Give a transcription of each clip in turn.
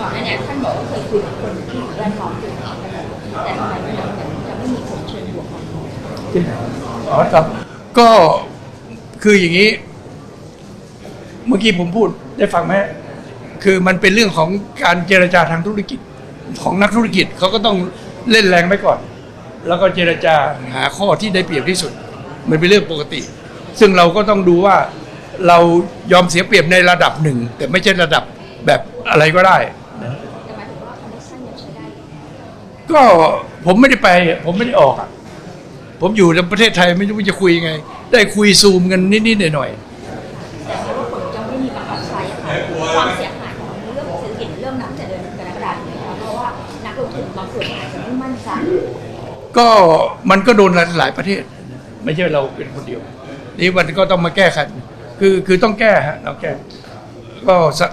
ก่อนหน้านี้ท่านบอกว่าเคยคุยกับคนที่แวดล้อมตัวเองแต่ทำไมมันยังยังไม่มีผลเชิงบวกของเขาอ๋อครับก็คืออย่างนี้ เมื่อกี้ผมพูดได้ฟังไหมคือมันเป็นเรื่องของการเจรจาทางธุรกิจของนักธุรกิจเขาก็ต้องเล่นแรงไปก่อน แล้วก็เจรจาหาข้อที่ได้เปรียบที่สุด มันเป็นเรื่องปกติ ซึ่งเราก็ต้องดูว่า เรายอมเสียเปรียบในระดับหนึ่ง แต่ไม่ใช่ระดับแบบอะไรก็ได้แต่หมายถึงว่าคอนเนคชั่นยังใช้ได้อยู่ก็ผมไม่ได้ไป ผมไม่ได้ออกอะผมอยู่ในประเทศไทยไม่รู้จะคุยยังไง ได้คุยซูมกันนิดๆหน่อยๆ แต่ว่าผลยังไม่มีบังคับใช้อะค่ะความเสียหายของเรื่องเศรษฐกิจเรื่องน้ำแต่เดือนกรกฎาคมนี้นะคะเพราะว่านักลงทุนบางส่วนอาจจะไม่มั่นใจ ก็มันก็โดนหลายประเทศ ไม่ใช่เราเป็นคนเดียว นี่มันก็ต้องมาแก้ไข คือคือต้องแก้ฮะเราแก้ก็สัก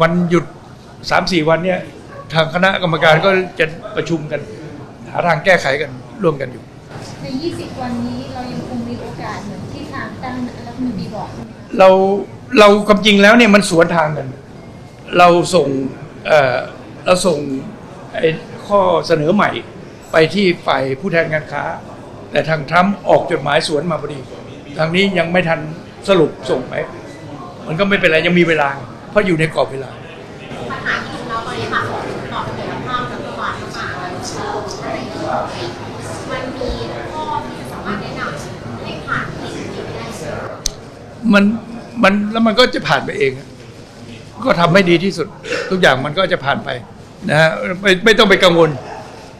วันหยุดสามสี่วันเนี้ยทางคณะกรรมการก็จะประชุมกัน หาทางแก้ไขกันร่วมกันอยู่ ใน 20 วันนี้เรายังคงมีโอกาสเหมือนที่ทางตั้งรัฐมนตรีบอกใช่ไหมคะเราเราความจริงแล้วเนี่ยมันสวนทางกัน เราส่งเอ่อเราส่งไอ้ข้อเสนอใหม่ไปที่ฝ่ายผู้แทนการค้า แต่ทางทรัมป์ออกจดหมายสวนมาพอดี ทางนี้ยังไม่ทัน สรุปส่งไป มันก็ไม่เป็นไรยังมีเวลา เพราะอยู่ในกรอบเวลาปัญหาที่ถึงเราตอนนี้ค่ะต่อเสถียรภาพรัฐบาลเข้ามามันมีข้อที่สามารถแนะนำให้ผ่านที่สิ่งนี้ได้ไหมมันมันแล้วมันก็จะผ่านไปเองอะก็ทำให้ดีที่สุด ทุกอย่างมันก็จะผ่านไปนะฮะไม่ไม่ต้องไปกังวล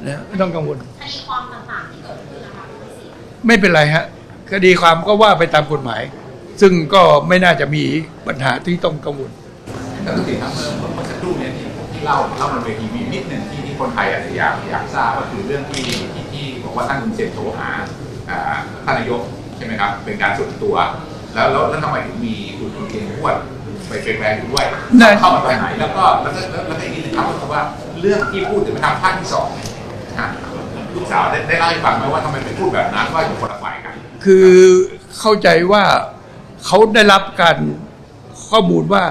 นะไม่ต้องกังวลคดีความต่างๆที่เกิดขึ้นนะคะคุณศรีไม่เป็นไรฮะคดีความก็ว่าไปตามกฎหมาย ซึ่งก็ไม่น่าจะมีปัญหาที่ต้องกังวลท่านตุติครับเมื่อเมื่อสักครู่เนี่ยที่ที่เล่าเล่าบนเวทีมีนิดหนึ่งที่ที่คนไทยอาจจะอยากอยากทราบก็คือเรื่องที่ที่ที่บอกว่าท่านคุณเซนโทรหาอ่าท่านนายกใช่ไหมครับ เป็นการส่วนตัว แล้วแล้วแล้วทำไมถึงมีคุณคุณเกียงพวดไปเป็นแรงอยู่ด้วยนั่นเข้ามาตอนไหนแล้วก็แล้วก็แล้วแล้วก็อีกนิดนึงครับก็คือว่าเรื่องที่พูดถึงไปทำภาคที่สองนะฮะลูกสาวได้ได้เล่าให้ฟังไหมว่าทำไมไปพูดแบบนั้นว่าอยู่คนละฝ่ายกัน คือเข้าใจว่า เขาได้รับการข้อมูลว่า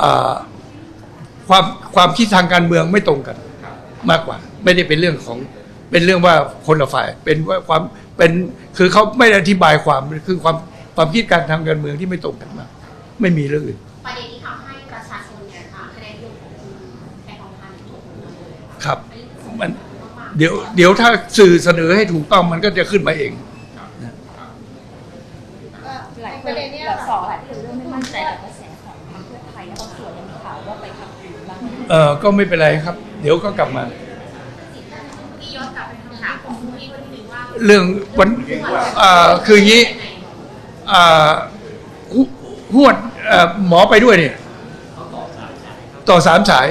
อ่าความความคิดทางการเมืองไม่ตรงกันครับมากกว่า ไม่ได้เป็นเรื่องของเป็นเรื่องว่าคนละฝ่าย เป็นว่าความเป็นคือเขาไม่ได้อธิบายความคือความความคิดการทางการเมืองที่ไม่ตรงกันมาก ไม่มีเรื่องอื่นประเด็นที่ทำให้ประชาชนเนี่ยค่ะคะแนนนิยมของคุณแพทองทานถูกลงมาเลยครับอันนี้สำมันคัญมากๆเดี๋ยวเดี๋ยวถ้าสื่อเสนอให้ถูกต้องมันก็จะขึ้นมาเอง วว่าไปขับขืนบ้างเออก็ไม่เป็นไรครับ เดี๋ยวก็กลับมาที่ย้อนกลับไปคำถามของคุณพี่คนที่หนึ่งว่าเรื่องวันอ่าคืออย่างนี้อ่าหหวดเอ่อหมอไปด้วยเนี่ยต่อสามสาย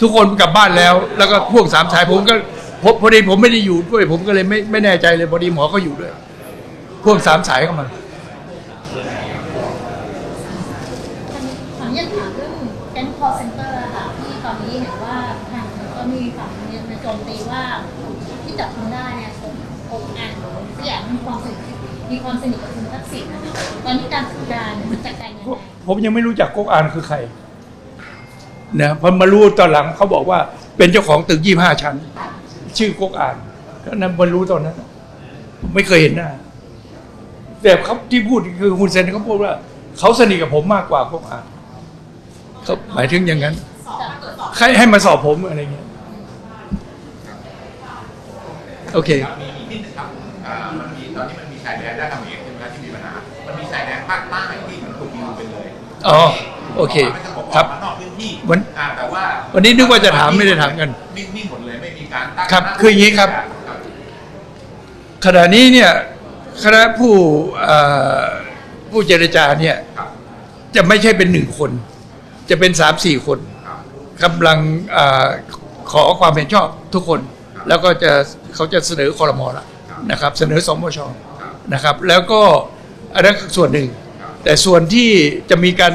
ทุกคนกลับบ้านแล้ว แล้วก็พวกสามสายผมก็พพอดีผมไม่ได้อยู่ด้วย ผมก็เลยไม่ไม่แน่ใจเลยพอดีหมอก็อยู่ด้วย พวกสามสายเข้ามา ขออนุญาตถามเรื่องแก๊ง call center อะค่ะที่ตอนนี้เห็นว่าทางก็มีฝั่งเนี่ยมาโจมตีว่าที่จับคุณได้เนี่ยผมผมอ่านที่อยากมีความสนิทมีความสนิทกับคุณทักษิณนะคะตอนนี้การจัดการจัดการยังไงผมยังไม่รู้จักก๊กอานคือใครนะพอมารู้ตอนหลังเขาบอกว่าเป็นเจ้าของตึกยี่ห้าชั้น ชื่อก๊กอานก็นั้นมารู้ตอนนั้นไม่เคยเห็นหน้าแต่เขาที่พูดคือคุณเซนเขาพูดว่าเขาสนิทกับผมมากกว่าก๊กอาน เขาหมายถึงอย่างนั้น ใครให้มาสอบผมอะไรเงี้ย โอเค ครับมีมีนิดหนึงครับอ่ามันมีตอนนี้มันมีชายแดนด้านเขมรใช่ไหมครับที่มีปัญหา มันมีชายแดนภาคใต้ที่มันถูกยิงไปเลยอ๋อ โอเคไม่ต้องบอกครับมานอกพื้นที่วันอ่าแต่ว่าวันนี้นึกว่าจะถามไม่ได้ถามกันนิ่งๆหมดเลยไม่มีการตั้งครับณะคืออย่างนี้ครับ ขณะนี้เนี่ยคณะผู้เอ่อผู้เจรจาเนี่ย ครับ จะไม่ใช่เป็นหนึ่งคน จะเป็นสามสี่คนกำลังอขอความเห็นชอบทุกคน แล้วก็จะเขาจะเสนอคอรมอละนะครับ เสนอสมชนะครับ แล้วก็อันนั้นส่วนหนึ่ง แต่ส่วนที่จะมีการ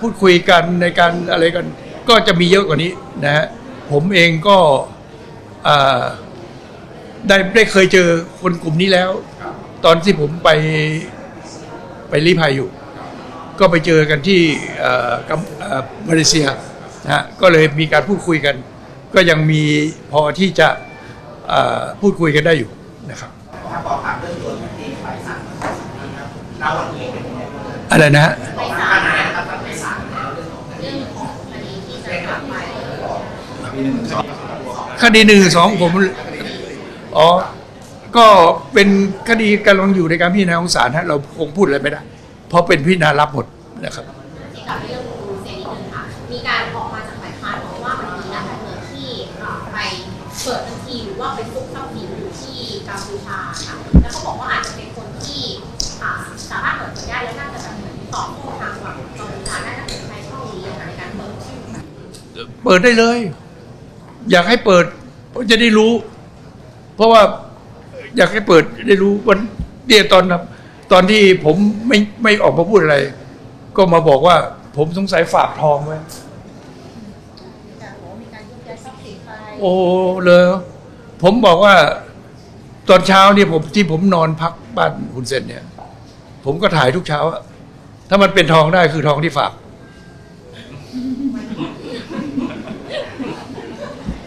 พูดคุยกันในการอะไรกัน ก็จะมีเยอะกว่านี้นะฮะผมเองก็ได้ได้เคยเจอคนกลุ่มนี้แล้ว ตอนที่ผมไปไปรีภัยอยู่ ก็ไปเจอกันที่เอ่อกัมเอ่อมาเลเซียนะฮะก็เลยมีการพูดคุยกัน ก็ยังมีพอที่จะเอ่อพูดคุยกันได้อยู่นะครับถ้าขอถามเรื่องตัวที่ไปศาลนะครับณวันนี้เป็นยังไงบ้างอะไรนะฮะไปศาลนะครับไปศาลแล้วเรื่องของเรื่องของคดีที่จะกลับไปคดีหนึ่งสองผมอ๋อก็เป็นคดีกำลังอยู่ในการพิจารณาของศาลฮะเราคงพูดอะไรไม่ได้ เพราะเป็นพิจารณารับหมดนะครับที่กับเรื่องคุณเซนนิดนึงค่ะ มีการออกมาจากฝ่ายค้านบอกว่ามันมีนักการเมืองที่ไปเปิดบัญชีหรือว่าไปซุกทรัพย์สินอยู่ที่กัมพูชาค่ะ แล้วเขาบอกว่าอาจจะเป็นคนที่สามารถเปิดเผยได้และน่าจะแบบเหมือนตอบโต้ทางฝั่งกัมพูชาได้ถ้าเกิดใช้ช่องนี้ในการเปิดชื่อเปิดได้เลย อยากให้เปิดจะได้รู้ เพราะว่าอยากให้เปิดได้รู้วันเดียตอนนั้น ตอนที่ผมไม่ไม่ออกมาพูดอะไร ก็มาบอกว่า ผมสงสัยฝากทองไว้มีการบอกว่ามีการยุบยั้ทรัพย์สินไปโอ้เลยผมบอกว่า ตอนเช้าเนี่ยผมที่ผมนอนพักบ้านคุณเซนเนี่ย ผมก็ถ่ายทุกเช้าอะถ้ามันเป็นทองได้คือทองที่ฝาก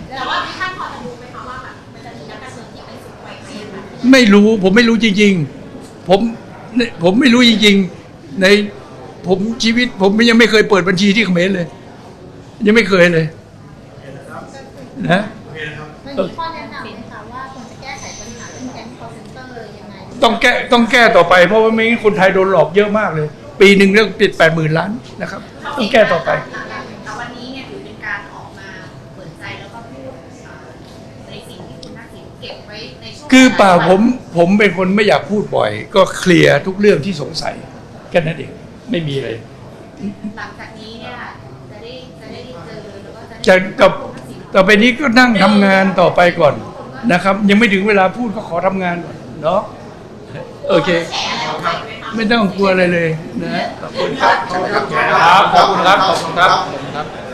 แต่ว่าท่านพอจะรู้ไหมคะว่าแบบมันจะมีนักการเมืองที่ไปสุดไปไหมอะคะไม่รู้ ผมไม่รู้จริง ๆ ผม ผมไม่รู้จริงๆ ในผมชีวิต ผมยังไม่เคยเปิดบัญชีที่เขมรเลย ยังไม่เคยเลยนะมันมีข้อแนะนำไหมคะว่าควรจะแก้ไขปัญหาเรื่องแก๊ง call center ยังไงต้องแก้ต้องแก้ต่อไป เพราะว่าไม่งั้นคนไทยโดนหลอกเยอะมากเลย ปีหนึ่งเรื่องติดแปดหมื่นล้านนะครับ ต้องแก้ต่อไปแต่วันนี้เนี่ยถือเป็นการออกมาเปิดใจแล้วก็พูดเอ่อในสิ่งที่คุณทักษิณ เก็บไว้ในช่วงคือเปล่าผมผมเป็นคนไม่อยากพูดบ่อย ก็เคลียร์ทุกเรื่องที่สงสัยแค่นั้นเองไม่มีอะไรหลังจากนี้เนี่ยจะได้จะได้เจอแล้วก็จะได้จะกับคุณทักษิณต่อไปนี้ก็นั่งทำงานต่อไปก่อนนะครับ ยังไม่ถึงเวลาพูดก็ขอทำงานก่อนเนาะโอเค แฉอะไรออกไปไหมคะ ไม่ต้องกลัวอะไรเลยนะขอบคุณครับใช่ไหมครับครับขอบคุณครับขอบคุณครับ